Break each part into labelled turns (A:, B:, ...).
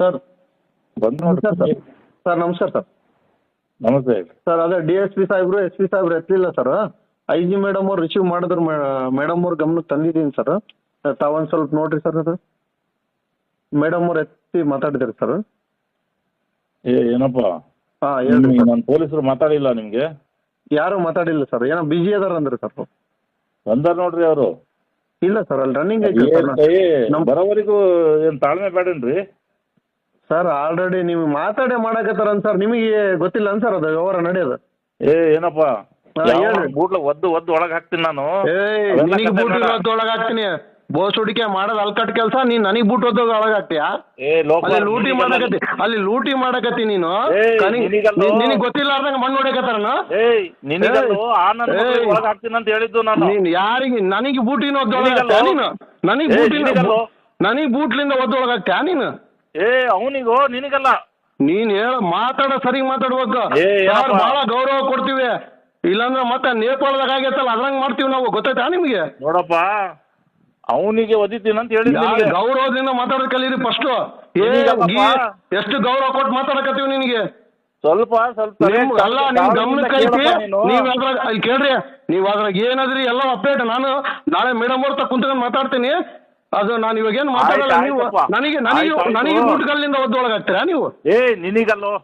A: Sir.
B: ಬಂದು ನೋಡಿ
A: sir. Sir. ನಮಸ್ಕಾರ ಸರ್.
B: ನಮಸ್ತೆ
A: ಸರ್ ಅದೇ ಡಿ ಎಸ್ ಪಿ ಸಾಹೇಬ್ರು ಎಸ್ ಪಿ ಸಾಹೇಬ್ರು ಎತ್ತಲಿಲ್ಲ ಸರ್. ಐ ಜಿ ಮೇಡಮ್ ಅವ್ರು ರಿಸೀವ್ ಮಾಡಿದ್ರು ಮೇಡಮ್ ಅವ್ರ ಗಮನಕ್ಕೆ ತಂದಿದ್ದೀನಿ ಸರ್. ತಾವೊಂದು ಸ್ವಲ್ಪ ನೋಡ್ರಿ ಸರ್ ಅದು. ಮೇಡಮ್ ಅವ್ರು ಎತ್ತಿ ಮಾತಾಡಿದ್ರಿ ಸರ್.
B: ಏ ಏನಪ್ಪ?
A: ಹಾ ಹೇಳ್ರಿ
B: ನಾನು ಪೊಲೀಸರು ಮಾತಾಡಿಲ್ಲ ನಿಮ್ಗೆ?
A: ಯಾರು ಮಾತಾಡಿಲ್ಲ ಸರ್. ಏನೋ ಬಿಜಿ ಅದಾರ ಅಂದ್ರಿ ಸರ್.
B: ಬಂದಾರ ನೋಡ್ರಿ ಅವರು.
A: ಇಲ್ಲ ಸರ್ ಅಲ್ಲಿ ರನ್ನಿಂಗ್ ಐತಿ
B: ಬರೋವರೆಗೂ ಏನ್ ತಾಳ್ಮೆ ಬೇಡನ್ರಿ
A: ಸರ್ ಆಲ್ರೆಡಿ ನೀವು ಮಾತಾಡೇ ಮಾಡಕತ್ತಾರ ಸರ್ ನಿಮಗೆ ಗೊತ್ತಿಲ್ಲ ಸರ್ ಅದು ವ್ಯವಹಾರ ನಡೆಯೋದು
B: ಏ ಏನಪ್ಪ
A: ಹಾ, ಹೇಳ್ರಿ.
B: ಬೂಟ್ಲ ಒದ್ದು ಒದ್ದು ಒಳಗ್ ಹಾಕ್ತೀನಿ ನಾನು
A: ಏಯ್
B: ಅವೆಲ್ಲ
A: ನಿನಗೆ
B: ಕತೆ
A: ಬೂಟ್
B: ಬೇಡ.
A: ಇರೋದು ಬೋಸ್ ಹುಡಿಕೆ ಮಾಡೋದ್ ಅಲ್ಕಟ್ ಕೆಲಸ ನೀನ್ ನನಗೆ ಬೂಟ್ ಒದ್ದೋಗ ಒಳಗೆ ಹಾಕ್ತೀಯಾ
B: ಏ
A: ಅಲ್ಲಿ ಲೂಟಿ ಮಾಡಕತ್ತಿ ಅಲ್ಲಿ ಲೂಟಿ ಮಾಡಕತ್ತಿ ನೀನು
B: ಏಯ್,
A: ಕನಿ-
B: ನಿನಗಲ್ಲೋ.
A: ನಿನ್- ನಿನಗ್ ಗೊತ್ತಿಲ್ಲಾರ್ದಂಗ ಮಣ್ಣು ಹೊಡೆಕತ್ತಾರನು
B: ಏಯ್ ನಿನಗಲ್ಲೋ. ಆ ನನ್ನ
A: ಏಯ್.
B: ಒಳಗ್ ಹಾಕ್ತೀನಿ ಅಂತ ಹೇಳಿದ್ದು ನಾನು
A: ನೀನ್ ಯಾರಿಗೆ ನನಗೆ ಬೂಟಿನ ಒದ್ದೊಳಗೆ
B: ನಿನಗಲ್ಲೋ.
A: ಹಾಕ್ತ್ಯಾ ನೀನು ನನಗೆ
B: ಏಯ್,
A: ಬೂಟಿನ
B: ನಿನಗಲ್ಲೋ.
A: ನನಗೆ ಬೂಟ್ಲಿಂದ ಒದ್ದೊಳಗಾಗ್ತೀಯ ನೀನು
B: ಏ ಅವನಿಗೋ ನಿನಗಲ್ಲ.
A: ನೀನ್ ಹೇಳ ಮಾತಾಡ ಸರಿ ಮಾತಾಡ್ಬೇಕು.
B: ಏ?
A: ಸರ್ ಬಹಳ ಗೌರವ ಕೊಡ್ತೀವಿ. ಇಲ್ಲಾಂದ್ರೆ ಮತ್ತೆ ನೇಪಾಳದಾಗ ಆಗೈತಲ್ಲ ಅದ್ರಂಗ್ ಮಾಡ್ತೀವಿ ನಾವು. ಗೊತ್ತಾಯ್ತಾ ನಿಮ್ಗೆ?
B: ನೋಡಪ್ಪ ಅವನಿಗೆ ಒದಿತೀನಿ ಅಂತ
A: ಯಾರ್
B: ನಿನಗೆ.
A: ಗೌರವದಿಂದ ಮಾತಾಡೋದ್ ಕಲೀರಿ ಫಸ್ಟ್ ಏ. ಗೀ- ಎಷ್ಟು ಗೌರವ ಕೊಟ್ಟು ಮಾತಾಡಕತ್ತೀವಿ ನಿನಗೆ?
B: ಸ್ವಲ್ಪ ಸ್ವಲ್ಪ
A: ನಿಮ್ ಅಲ್ಲ ನಿಮ್ ಗಮನಕ್ಕೆ ಐತಿ. ನೀವ್ ಅದ್ರಾಗ ಅಲ್ಲಿ ಕೇಳ್ರಿ. ನೀವ್ ಅದ್ರಾಗ ಏನಾದ್ರಿ ಎಲ್ಲ ಅಪ್ಡೇಟ್ ನಾನು ನಾಳೆ ಮೇಡಮ್ ಅವ್ರ ಕುಂತ್ಕೊಂಡ್ ಮಾತಾಡ್ತೀನಿ. ಅದು ನಾನು ಇವಾಗ ಏನು ಮಾತಾಡಲ್ಲ
B: ಆಯ್ತು,
A: ನೀವು?
B: ಆಯ್ತಪ್ಪ.
A: ನನಗೆ ನನಗೆ
B: ಆಯ್ತು, ಆಯ್ತು.
A: ನನಗೆ ಮುಟ್ಗಲ್ಲಿಂದ ಒದ್ದೊಳಗೆ ಹಾಕ್ತೀರಾ ನೀವು?
B: ಏ ನಿನಗಲ್ಲೋ?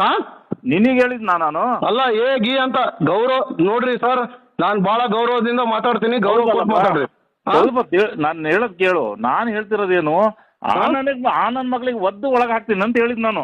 A: ಹಾ?
B: ನಿನಗೆ ಹೇಳಿದ್ ನಾನು?
A: ಅಲ್ಲ ಏ ಗೀ ಅಂತ. ಗೌರವ ನೋಡ್ರಿ ಸರ್ ನಾನು ಬಹಳ ಗೌರವದಿಂದ ಮಾತಾಡ್ತೀನಿ. ಗೌರವ ಕೊಟ್ಟು ಮಾತಾಡ್ರಿ. ಹಾ?
B: ಸ್ವಲ್ಪ ತೇ- ನಾನು ಹೇಳದ್ ಕೇಳು. ನಾನು ಹೇಳ್ತಿರೋದೇನು ಆ
A: ಆನಂದ್
B: ನನಗ್ ಆ ನನ್ನ ಮಗಳಿಗೆ ಒದ್ದು ಒಳಗ್ ಹಾಕ್ತೀನಿ ಅಂತ ಹೇಳಿದ್ ನಾನು.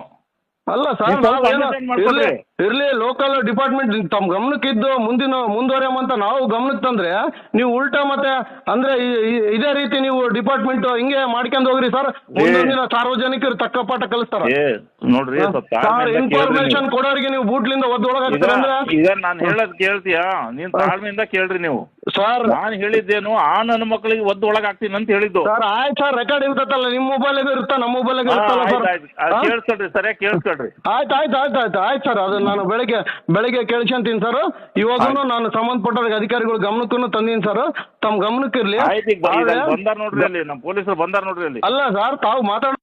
A: ಅಲ್ಲ ಸರ್
B: ನೀವು ಸ್ವಲ್ಪ understand ಮಾಡ್ಕೊಳ್ರಿ.
A: ಇರ್ಲಿ ಲೋಕಲ್ ಡಿಪಾರ್ಟ್ಮೆಂಟ್ ತಮ್ಮ ಗಮನಕ್ಕಿದ್ದು ಮುಂದಿನ ಮುಂದುವರಿಯಂತ ನಾವು ಗಮನಕ್ಕೆ ತಂದ್ರೆ ನೀವು ಉಲ್ಟಾ ಮತ್ತೆ ಅಂದ್ರೆ ಈ- ಇದೇ ರೀತಿ ನೀವು ಡಿಪಾರ್ಟ್ಮೆಂಟ್ ಹಿಂಗೆ ಮಾಡ್ಕೊಂಡು ಹೋಗ್ರಿ ಸರ್. ಮುಂದಿನ ದಿನ ಸಾರ್ವಜನಿಕರು ತಕ್ಕ ಪಾಠ ಕಲಿಸ್ತಾರ.
B: ಏ ನೋಡ್ರಿ ಸ್ವಲ್ಪ
A: ಸರ್
B: ತಾಳ್ಮೆಯಿಂದ ಕೇಳ್ರಿ
A: ಇನ್ಫಾರ್ಮೇಶನ್
B: ನೀವು.
A: ಕೊಡೋರಿಗೆ ನೀವು ಬೂಟ್ಲಿಂದ ಒದ್ದೊಳಗೆ
B: ಈಗ
A: ಹಾಕ್ತೀರ ಅಂದ್ರೆ?
B: ಈಗ ನಾನು ಹೇಳೋದ್ ಕೇಳ್ತೀಯಾ? ನೀನ್ ತಾಳ್ಮೆಯಿಂದ ಕೇಳ್ರಿ ನೀವು.
A: ಸರ್
B: ನಾನು ಹೇಳಿದ್ದೇನು ಆ ನನ್ನ ಮಕ್ಕಳಿಗೆ ಒದ್ದು ಒಳಗಾಗ್ತೀನಿ ಹಾಕ್ತೀನಿ ಅಂತ ಹೇಳಿದ್ದು.
A: ಸರ್ ಆಯ್ತು ಸರ್ ರೆಕಾರ್ಡ್ ಇರ್ತೈತಲ್ಲ ನಿಮ್ಮ ಮೊಬೈಲ್ ಇರುತ್ತಾ? ನಮ್ಮ ಮೊಬೈಲ್ ಇರುತ್ತಲ್ಲ ಸರ್
B: ಕೇಳಿಸ್ಕೊಳ್ರಿ ಸರಿಯಾಗಿ ಕೇಳಿಸ್ಕೊಳ್ರಿ
A: ಆಯ್ತು ಆಯ್ತು ಆಯ್ತು ಆಯ್ತು ಆಯ್ತು ಸರ್ ಅದು ನಾನು ಬೆಳಿಗ್ಗೆ ಬೆಳಿಗ್ಗೆ ಕೇಳ್ಕೊಂತೀನಿ ಸರ್ ಇವಾಗೂ ನಾನು ಸಂಬಂಧಪಟ್ಟ ಅಧಿಕಾರಿಗಳ ಗಮನಕ್ಕೂ ತಂದೀನಿ ಸರ್ ತಮ್ಮ
B: ಗಮನಕ್ಕಿರ್ಲಿ. ಬಂದಾರ ನೋಡ್ರಿ ಅಲ್ಲಿ ನಮ್ಮ ಪೊಲೀಸರು ಬಂದಾರ ನೋಡ್ರಿ ಅಲ್ಲಿ.
A: ಅಲ್ಲ ಸರ್ ತಾವು ಮಾತಾಡ